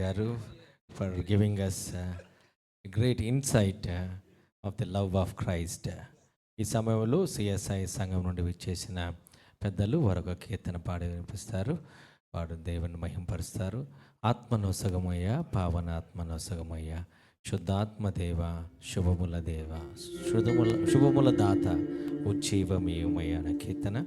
గారు for giving us great insight of the love of Christ ఈ సమయంలో CSI సంఘం నుండి విచ్చేసిన పెద్దలు వారొక కీర్తన పాడి వినిపిస్తారు. వాడు దేవుని మహింపరుస్తారు. ఆత్మనోసగమయ్య పావనాత్మనోసగమయ్య శుద్ధాత్మ దేవ శుభముల దేవ శుభముల శుభముల దాత ఉజ్జీవమేయమయ్య అనే కీర్తన.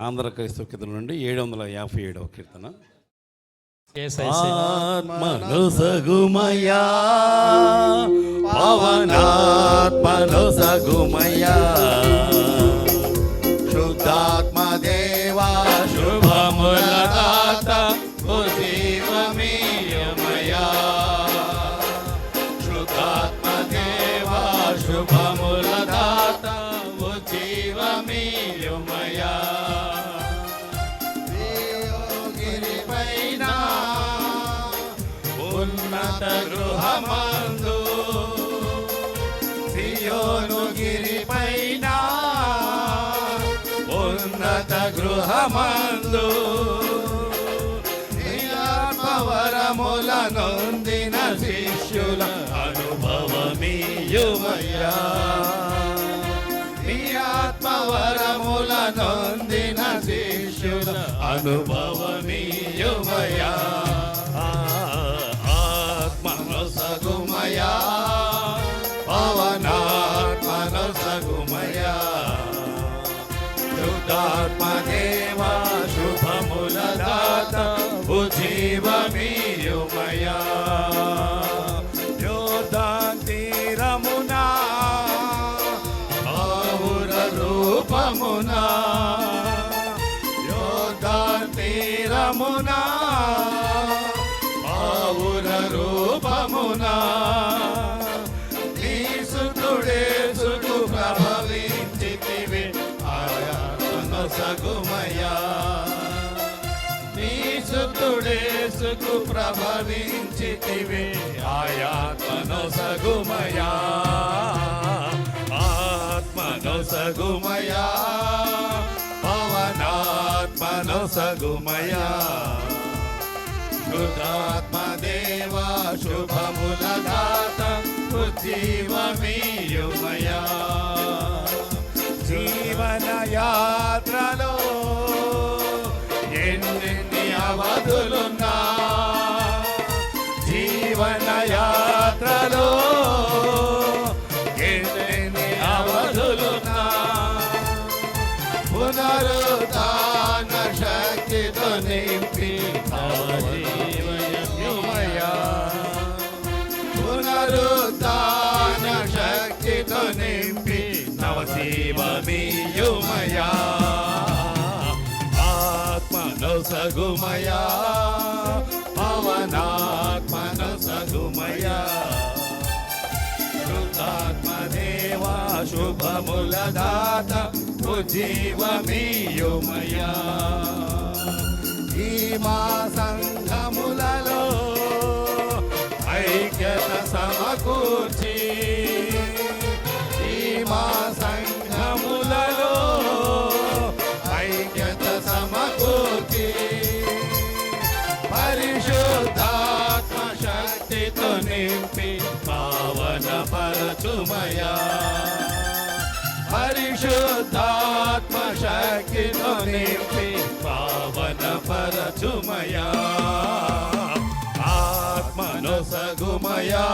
ఆంధ్ర క్రైస్తవ కీర్తన నుండి ఏడు వందల యాభై ఏడవ కీర్తన. ఆత్మను సగుమయా పవనాత్మను సగుమయా శుద్ధాత్మ ఉన్నత గృహమందు సియోను గిరిపైన ఉన్నత గృహమందు పవరముల నొందిన శిష్యుల అనుభవమీయుమయ్యా. శిష్యుల అనుభవమీయుమయా ఆత్మను సగుమయా శుభముల దాత ఉజీవమీయుమయా యోధాన్ ఆవుర రూపమునా. రూపమునా పావుల రూపమునా. తీసుకుడేసుకు ప్రభవించితివి ఆయా సగుమయా. తీసుకుడేసుకు ప్రభవించితివి ఆయాత్మను సగుమయా. ఆత్మను సగుమయా. పవనాత్మను సగుమయా. శుద్ధాత్మ ఉజ్జీవమీయుమయా నవశీవమీయుమయా ఆత్మను సగుమయా. పవనాత్మను సగుమయా. శుద్ధాత్మదేవా శుభముల దాత ఉజ్జీవమీయుమయా ఈ మా సంఘములలో ఐక్యత సమకూర్చ పావన పరచుమయా పరిశుద్ధాత్మ శక్తితో నింపి పావన పరచుమయా. ఆత్మను సగుమయా.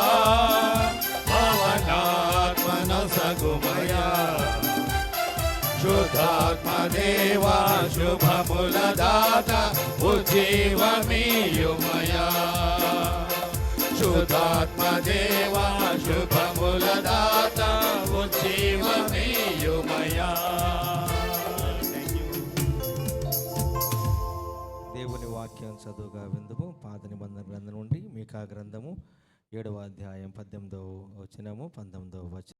పవనాత్మను సగుమయా. శుద్ధాత్మ దేవా శుభముల దాత ఉజ్జీవమీయుమయా. శుద్ధాత్మ దేవా శుభ దేవుని వాక్యం చదువుగా విందుము. పాత నిబంధన మీకా గ్రంథము ఏడవ అధ్యాయం పద్దెనిమిదవ వచనము పంతొమ్మిదవ వచనం